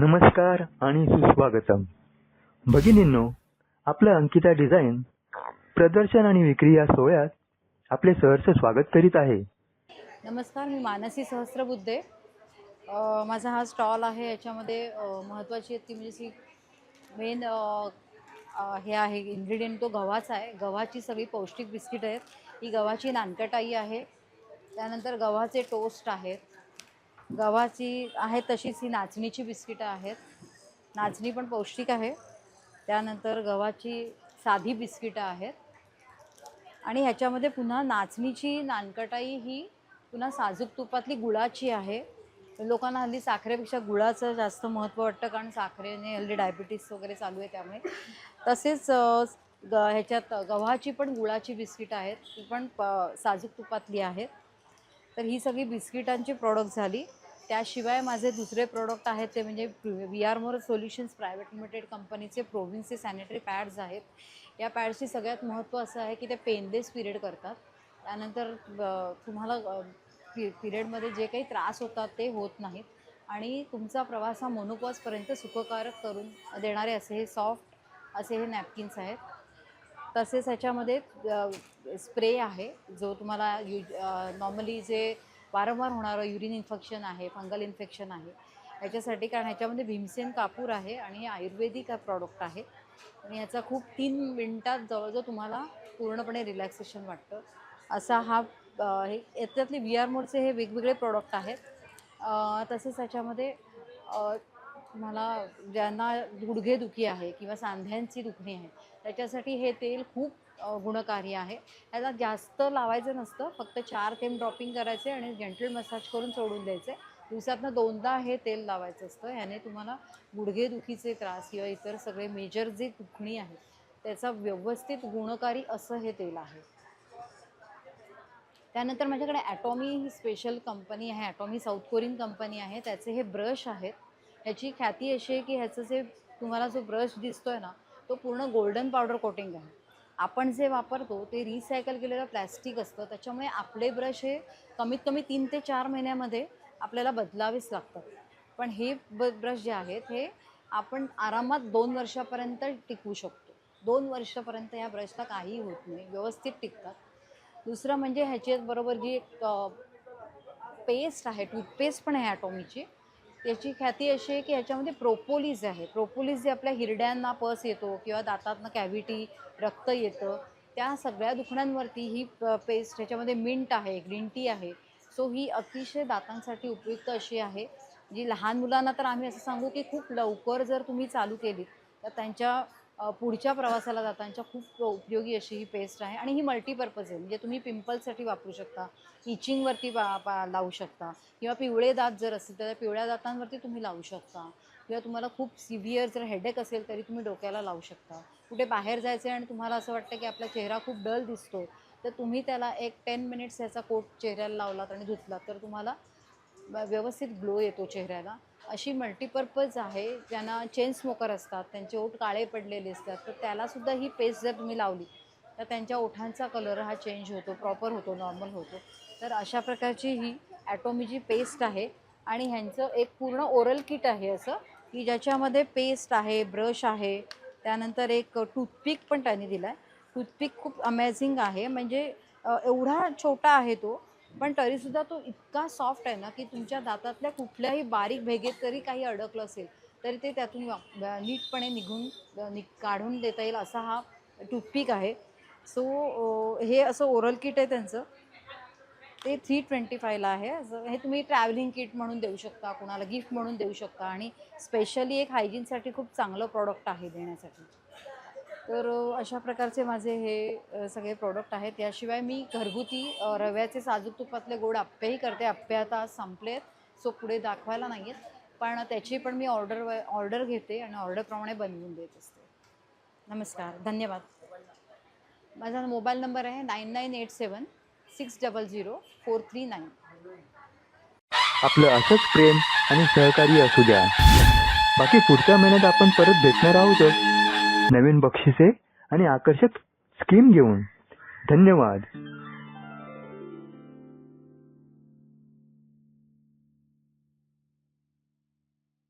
नमस्कार आणि सुस्वागतम. भगिनींनो आपलं अंकिता डिझाईन प्रदर्शन आणि विक्री या सोहळ्यात आपले सहर्ष स्वागत करीत आहे. नमस्कार मी मानसी सहस्त्रबुद्धे माझा हा स्टॉल आहे याच्यामध्ये महत्त्वाची ती म्हणजे ती मेन हे आहे इन्ग्रेडियंट तो गव्हाचा आहे. गव्हाची सगळी पौष्टिक बिस्किट आहेत. ही गव्हाची नानकटाई आहे. त्यानंतर गव्हाचे टोस्ट आहेत. गव्हाची आहे तशीच ही नाचणीची बिस्किटं आहेत. नाचणी पण पौष्टिक आहे. त्यानंतर गव्हाची साधी बिस्किटं आहेत. आणि ह्याच्यामध्ये पुन्हा नाचणीची नानकटाई ही पुन्हा साजूक तुपातली गुळाची आहे. लोकांना हल्ली साखरेपेक्षा गुळाचं जास्त महत्त्व वाटतं कारण साखरेने हल्ली डायबिटीस वगैरे चालू आहे त्यामुळे. तसेच ग ह्याच्यात गव्हाची पण गुळाची बिस्किटं आहेत. ती पण प साजूक तुपातली आहेत. तर ही सगळी बिस्किटांची प्रोडक्ट झाली. त्याशिवाय माझे दुसरे प्रोडक्ट आहेत ते म्हणजे we are more solutions private limited कंपनीचे प्रोव्हिन्सचे सॅनिटरी पॅड्स आहेत. या पॅड्सचे सगळ्यात महत्त्व असं आहे की ते पेनलेस पिरियड करतात. त्यानंतर तुम्हाला पि पिरियडमध्ये जे काही त्रास होतात ते होत नाहीत. आणि तुमचा प्रवास हा मोनोपॉजपर्यंत सुखकारक करून देणारे असे हे सॉफ्ट असे हे नॅपकिन्स आहेत. तसेच ह्याच्यामध्ये स्प्रे आहे जो तुम्हाला यू नॉर्मली जे वारंवार होणारं युरिन इन्फेक्शन आहे फंगल इन्फेक्शन आहे ह्याच्यासाठी कारण ह्याच्यामध्ये भीमसेन कापूर आहे आणि आयुर्वेदिक प्रॉडक्ट आहे. आणि ह्याचा खूप तीन मिनटात जवळजवळ तुम्हाला पूर्णपणे रिलॅक्सेशन वाटतं. असा हा हे याच्यातले व्ही आर मोडचे हे वेगवेगळे प्रॉडक्ट आहेत. तसेच ह्याच्यामध्ये तुम्हाला ज्यांना गुडघेदुखी आहे किंवा सांध्यांची दुखणी आहे त्याच्यासाठी हे तेल खूप गुणकारी आहे. त्याला जास्त लावायचं नसतं फक्त चार थेंब ड्रॉपिंग करायचे आणि जेंटल मसाज करून सोडून द्यायचे. दिवसातनं दोनदा हे तेल लावायचं असतं. ह्याने तुम्हाला गुडघेदुखीचे त्रास किंवा इतर सगळे मेजर जे दुखणी आहे त्याचा व्यवस्थित गुणकारी असं हे तेल आहे. त्यानंतर माझ्याकडे ॲटॉमी ही स्पेशल कंपनी आहे ॲटॉमी साऊथ कोरियन कंपनी आहे. त्याचे हे ब्रश आहेत. ह्याची ख्याती अशी आहे की ह्याचं जे तुम्हाला जो ब्रश दिसतोय ना तो पूर्ण गोल्डन पावडर कोटिंग आहे. आपण जे वापरतो ते रिसायकल केलेलं प्लॅस्टिक असतं. त्याच्यामुळे आपले ब्रश हे कमीत कमी तीन ते चार महिन्यामध्ये आपल्याला बदलावेच लागतात. पण हे ब ब्रश जे आहेत हे आपण आरामात दोन वर्षापर्यंत टिकवू शकतो. दोन वर्षापर्यंत या ब्रशला काहीही होत नाही. व्यवस्थित टिकतात. दुसरं म्हणजे ह्याच्याबरोबर जी एक पेस्ट आहे टूथपेस्ट पण आहे ॲटॉमीची याची ख्याती अशी आहे की ह्याच्यामध्ये प्रोपोलिस आहे. प्रोपोलिस जे आपल्या हिरड्यांना पस येतो किंवा दातातनं कॅव्हिटी रक्त येतं त्या सगळ्या दुखण्यांवरती ही पेस्ट ह्याच्यामध्ये मिंट आहे ग्रीन टी आहे. सो ही अतिशय दातांसाठी उपयुक्त अशी आहे. जी लहान मुलांना तर आम्ही असं सांगू की खूप लवकर जर तुम्ही चालू केली तर त्यांच्या पुढच्या प्रवासाला जातांच्या खूप उपयोगी अशी ही पेस्ट आहे आणि ही मल्टीपर्पज आहे. म्हणजे तुम्ही पिंपल्ससाठी वापरू शकता इचिंगवरती पा पा लावू शकता किंवा पिवळे दात जर असतील तर त्या पिवळ्या दातांवरती तुम्ही लावू शकता किंवा तुम्हाला खूप सिव्हिअर जर हेडेक असेल तरी तुम्ही डोक्याला लावू शकता. कुठे बाहेर जायचं आहे आणि तुम्हाला असं वाटतं की आपला चेहरा खूप डल दिसतो तर तुम्ही त्याला एक टेन मिनिट्स ह्याचा कोट चेहऱ्याला लावलात आणि धुतलात तर तुम्हाला व्यवस्थित ग्लो येतो चेहऱ्याला. अशी मल्टीपर्पज आहे ज्यांना चेन स्मोकर असतात त्यांचे ओठ काळे पडलेले असतात तर त्यालासुद्धा ही पेस्ट जर तुम्ही लावली तर त्यांच्या ओठांचा कलर हा चेंज होतो प्रॉपर होतो नॉर्मल होतो. तर अशा प्रकारची ही ॲटोमीची पेस्ट आहे आणि ह्यांचं एक पूर्ण ओरल किट आहे असं की ज्याच्यामध्ये पेस्ट आहे ब्रश आहे त्यानंतर एक टूथपिक पण त्यांनी दिला आहे टूथपिक खूप अमेझिंग आहे म्हणजे एवढा छोटा आहे तो पण तरीसुद्धा तो इतका सॉफ्ट आहे ना की तुमच्या दातातल्या कुठल्याही बारीक भेगेत तरी काही अडकलं असेल तरी ते त्यातून नीटपणे निघून नि काढून देता येईल असा हा टूथपिक आहे. सो हे असं ओरल किट आहे त्यांचं. ते थ्री ट्वेंटी फायला आहे. असं हे तुम्ही ट्रॅव्हलिंग किट म्हणून देऊ शकता कोणाला गिफ्ट म्हणून देऊ शकता आणि स्पेशली एक हायजीनसाठी खूप चांगलं प्रॉडक्ट आहे देण्यासाठी. तर अशा प्रकारचे माझे हे सगळे प्रोडक्ट आहेत. याशिवाय मी घरगुती रव्याचे साजूक तुपातले गोड आप्पेही करते. आप्पे आता संपले आहेत सो पुढे दाखवायला नाही आहेत पण त्याची पण मी ऑर्डर ऑर्डर घेते आणि ऑर्डरप्रमाणे बनवून देत असते. नमस्कार. धन्यवाद. माझा मोबाईल नंबर आहे nine nine eight seven six double zero four three nine. आपलं असंच प्रेम आणि सहकार्य असू द्या. बाकी पुढच्या महिन्यात आपण परत भेटणार आहोतच. नवीन बक्षिसे आणि आकर्षक स्कीम घेऊन. धन्यवाद.